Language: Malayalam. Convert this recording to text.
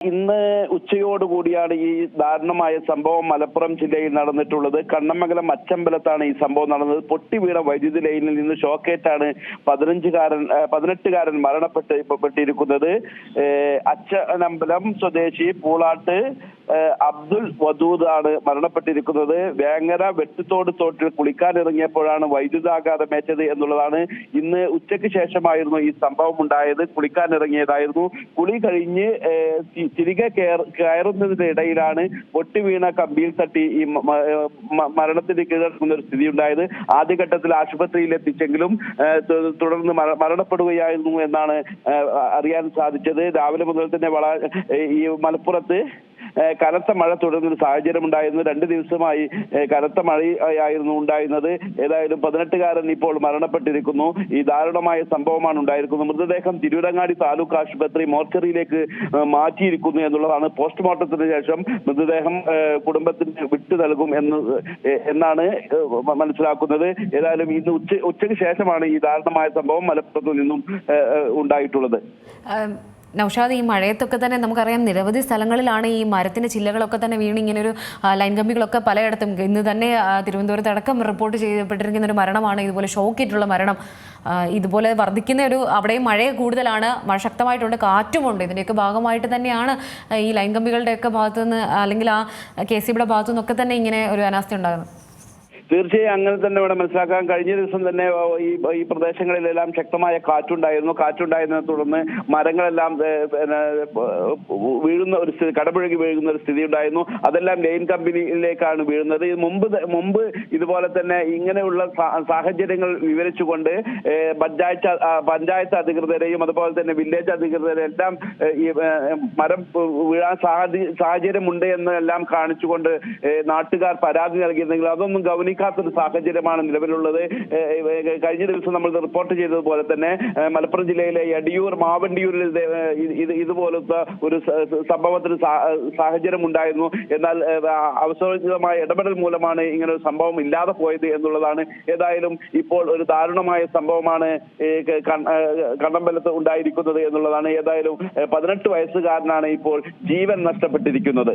ഇന്ന് ഉച്ചയോടുകൂടിയാണ് ഈ ദാരുണമായ സംഭവം മലപ്പുറം ജില്ലയിൽ നടന്നിട്ടുള്ളത്. കണ്ണമംഗലം അച്ചമ്പലത്താണ് ഈ സംഭവം നടന്നത്. പൊട്ടി വീണ വൈദ്യുതി ലൈനിൽ നിന്ന് ഷോക്കേറ്റാണ് പതിനഞ്ചുകാരൻ പതിനെട്ടുകാരൻ മരണപ്പെട്ട് പെട്ടിരിക്കുന്നത്. ഏഹ് അച്ചനമ്പലം സ്വദേശി പൂളാട്ട് അബ്ദുൾ വദൂദ് ആണ് മരണപ്പെട്ടിരിക്കുന്നത്. വേങ്ങര വെട്ടുത്തോട് തോട്ടിൽ കുളിക്കാനിറങ്ങിയപ്പോഴാണ് വൈദ്യുതാഘാതമേറ്റത് എന്നുള്ളതാണ് ഇന്ന് ഉച്ചയ്ക്ക് ശേഷമായിരുന്നു ഈ സംഭവം ഉണ്ടായത്. കുളിക്കാനിറങ്ങിയതായിരുന്നു കുളി കഴിഞ്ഞ് തിരികെ കയറ- കയറുന്നതിന്റെ ഇടയിലാണ് പൊട്ടി വീണ കമ്പിയിൽ തട്ടി ഈ മരണത്തിന് കീഴടക്കുന്ന ഒരു സ്ഥിതി ഉണ്ടായത് ആദ്യഘട്ടത്തിൽ ആശുപത്രിയിൽ എത്തിച്ചെങ്കിലും തുടർന്ന് മരണപ്പെടുകയായിരുന്നു എന്നാണ് അറിയാൻ സാധിച്ചത്. രാവിലെ മുതൽ തന്നെ വള ഈ മലപ്പുറത്ത് കനത്ത മഴ തുടരുന്ന ഒരു സാഹചര്യം ഉണ്ടായിരുന്നു രണ്ട് ദിവസമായി കനത്ത മഴയായിരുന്നു ഉണ്ടായിരുന്നത്. ഏതായാലും പതിനെട്ടുകാരൻ ഇപ്പോൾ മരണപ്പെട്ടിരിക്കുന്നു. ഈ ദാരുണമായ സംഭവമാണ് ഉണ്ടായിരിക്കുന്നത്. മൃതദേഹം തിരുവിടങ്ങാടി താലൂക്ക് ആശുപത്രി മോർച്ചറിയിലേക്ക് മാറ്റിയിരിക്കുന്നു എന്നുള്ളതാണ് പോസ്റ്റ്മോർട്ടത്തിന് ശേഷം മൃതദേഹം കുടുംബത്തിന് വിട്ടു നൽകും എന്ന് എന്നാണ് മനസ്സിലാക്കുന്നത്. ഏതായാലും ഇന്ന് ഉച്ച ഉച്ചയ്ക്ക് ശേഷമാണ് ഈ ദാരുണമായ സംഭവം മലപ്പുറത്ത് നിന്നും ഉണ്ടായിട്ടുള്ളത്. നൗഷാദ് ഈ മഴയത്തൊക്കെ തന്നെ നമുക്കറിയാം നിരവധി സ്ഥലങ്ങളിലാണ് ഈ മരത്തിന്റെ ചില്ലകളൊക്കെ തന്നെ വീണ് ഇങ്ങനെ ഒരു ലൈൻ കമ്പികളൊക്കെ പലയിടത്തും ഇന്ന് തന്നെ തിരുവനന്തപുരത്ത് അടക്കം റിപ്പോർട്ട് ചെയ്യപ്പെട്ടിരിക്കുന്ന ഒരു മരണമാണ്. ഇതുപോലെ ഷോക്കേറ്റുള്ള മരണം. ഇതുപോലെ വർദ്ധിക്കുന്ന ഒരു അവിടെയും മഴ കൂടുതലാണ് മഴ ശക്തമായിട്ടുണ്ട് കാറ്റുമുണ്ട്. ഇതിന്റെയൊക്കെ ഭാഗമായിട്ട് തന്നെയാണ് ഈ ലൈൻ കമ്പികളുടെയൊക്കെ ഭാഗത്തുനിന്ന് അല്ലെങ്കിൽ ആ കെ സി ബിയുടെ ഭാഗത്തു നിന്നൊക്കെ തന്നെ ഇങ്ങനെ ഒരു അനാസ്ഥ ഉണ്ടാകുന്നത്. തീർച്ചയായും അങ്ങനെ തന്നെ ഇവിടെ മനസ്സിലാക്കാൻ കഴിഞ്ഞ ദിവസം തന്നെ ഈ ഈ പ്രദേശങ്ങളിലെല്ലാം ശക്തമായ കാറ്റുണ്ടായിരുന്നു. കാറ്റുണ്ടായതിനെ തുടർന്ന് മരങ്ങളെല്ലാം വീഴുന്ന ഒരു സ്ഥിതി കടപുഴകി വീഴുന്ന ഒരു സ്ഥിതി ഉണ്ടായിരുന്നു അതെല്ലാം ലൈൻ കമ്പനിയിലേക്കാണ് വീഴുന്നത്. മുമ്പ് മുമ്പ് ഇതുപോലെ തന്നെ ഇങ്ങനെയുള്ള സാഹചര്യങ്ങൾ വിവരിച്ചുകൊണ്ട് പഞ്ചായത്ത് പഞ്ചായത്ത് അധികൃതരെയും അതുപോലെ തന്നെ വില്ലേജ് അധികൃതരെയും എല്ലാം ഈ മരം വീഴാൻ സാഹചര്യം സാഹചര്യമുണ്ട് എന്നെല്ലാം കാണിച്ചുകൊണ്ട് നാട്ടുകാർ പരാതി നൽകിയിരുന്നെങ്കിൽ അതൊന്നും ഗൗനിക്കാത്തൊരു സാഹചര്യമാണ് നിലവിലുള്ളത്. കഴിഞ്ഞ ദിവസം നമ്മൾ റിപ്പോർട്ട് ചെയ്തതുപോലെ തന്നെ മലപ്പുറം ജില്ലയിലെ എടിയൂർ മാവണ്ടിയൂരിൽ ഇത് ഇതുപോലത്തെ ഒരു സംഭവത്തിന് സാഹചര്യം ഉണ്ടായിരുന്നു എന്നാൽ അവസരോചിതമായ ഇടപെടൽ മൂലമാണ് ഇങ്ങനെ ഒരു സംഭവം ഇല്ലാതെ പോയത് എന്നുള്ളതാണ്. ഏതായാലും ഇപ്പോൾ ഒരു ദാരുണമായ സംഭവമാണ് കണ്ണമ്പലത്ത് ഉണ്ടായിരിക്കുന്നത് എന്നുള്ളതാണ്. ഏതായാലും പതിനെട്ട് വയസ്സുകാരനാണ് ഇപ്പോൾ ജീവൻ നഷ്ടപ്പെട്ടിരിക്കുന്നത്.